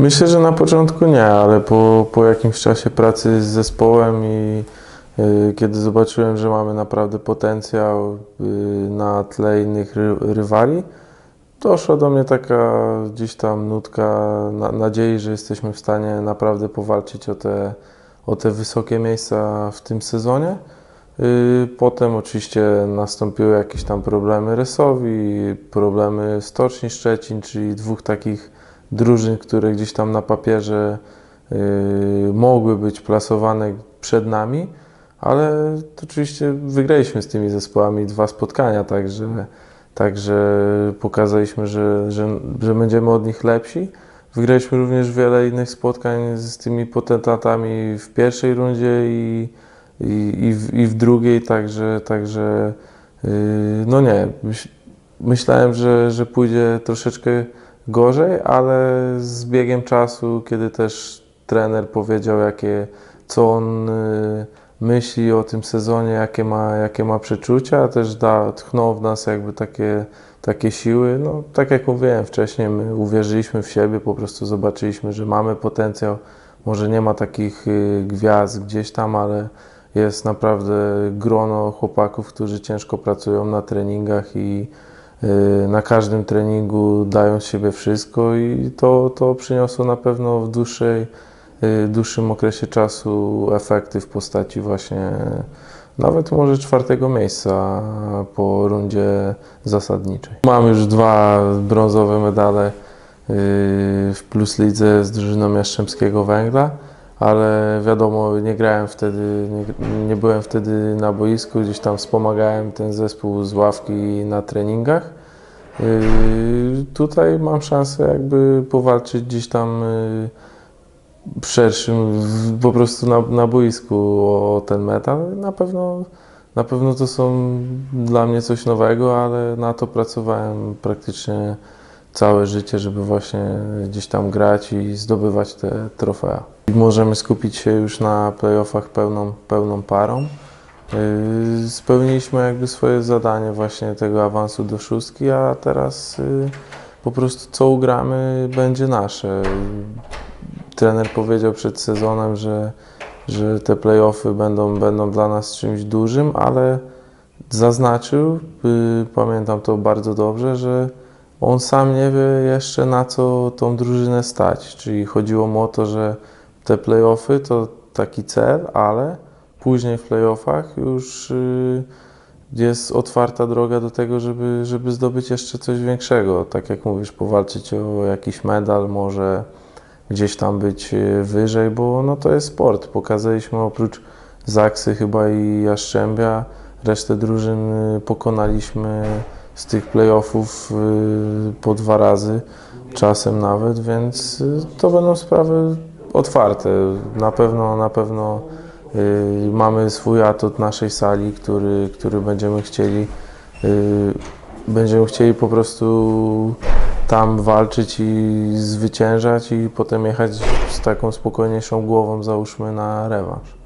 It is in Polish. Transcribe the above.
Myślę, że na początku nie, ale po, po jakimś czasie pracy z zespołem i y, kiedy zobaczyłem, że mamy naprawdę potencjał y, na tle innych ry, rywali, doszła do mnie taka gdzieś tam nutka na, nadziei, że jesteśmy w stanie naprawdę powalczyć o te, o te wysokie miejsca w tym sezonie. Y, Potem oczywiście nastąpiły jakieś tam problemy Resowi, problemy Stoczni Szczecin, czyli dwóch takich drużyn, które gdzieś tam na papierze y, mogły być plasowane przed nami, ale oczywiście wygraliśmy z tymi zespołami dwa spotkania, także, także pokazaliśmy, że, że, że będziemy od nich lepsi. Wygraliśmy również wiele innych spotkań z tymi potentatami w pierwszej rundzie i, i, i, w, i w drugiej, także, także yy, no nie, myśl, myślałem, że, że pójdzie troszeczkę gorzej, ale z biegiem czasu, kiedy też trener powiedział, jakie, co on y, myśli o tym sezonie, jakie ma, jakie ma przeczucia, też da, tchnął w nas jakby takie, takie siły. No, tak jak mówiłem wcześniej, my uwierzyliśmy w siebie, po prostu zobaczyliśmy, że mamy potencjał. Może nie ma takich y, gwiazd gdzieś tam, ale jest naprawdę grono chłopaków, którzy ciężko pracują na treningach i na każdym treningu dają z siebie wszystko i to, to przyniosło na pewno w dłuższej, y, dłuższym okresie czasu efekty w postaci właśnie nawet może czwartego miejsca po rundzie zasadniczej. Mam już dwa brązowe medale y, w Plus Lidze z drużyną Jastrzębskiego Węgla, ale wiadomo, nie grałem wtedy, nie, nie byłem wtedy na boisku, gdzieś tam wspomagałem ten zespół z ławki na treningach. Yy, Tutaj mam szansę jakby powalczyć gdzieś tam yy, szerszym, po prostu na, na boisku o ten metal. Na pewno, na pewno to są dla mnie coś nowego, ale na to pracowałem praktycznie całe życie, żeby właśnie gdzieś tam grać i zdobywać te trofea. I Możemy skupić się już na playoffach pełną, pełną parą. Yy, Spełniliśmy jakby swoje zadanie właśnie tego awansu do szóstki, a teraz yy, po prostu co ugramy będzie nasze. Trener powiedział przed sezonem, że, że te playoffy będą, będą dla nas czymś dużym, ale zaznaczył, yy, pamiętam to bardzo dobrze, że on sam nie wie jeszcze na co tą drużynę stać. Czyli chodziło mu o to, że te playoffy to taki cel, ale później w playoffach już y, jest otwarta droga do tego, żeby, żeby zdobyć jeszcze coś większego. Tak jak mówisz, powalczyć o jakiś medal, może gdzieś tam być y, wyżej, bo no to jest sport. Pokazaliśmy oprócz Zaksy chyba i Jastrzębia, resztę drużyn y, pokonaliśmy z tych playoffów y, po dwa razy, czasem nawet, więc y, to będą sprawy otwarte. Na pewno, na pewno y, mamy swój atut naszej sali, który, który będziemy chcieli będziemy chcieli po prostu tam walczyć i zwyciężać i potem jechać z taką spokojniejszą głową załóżmy na rewanż.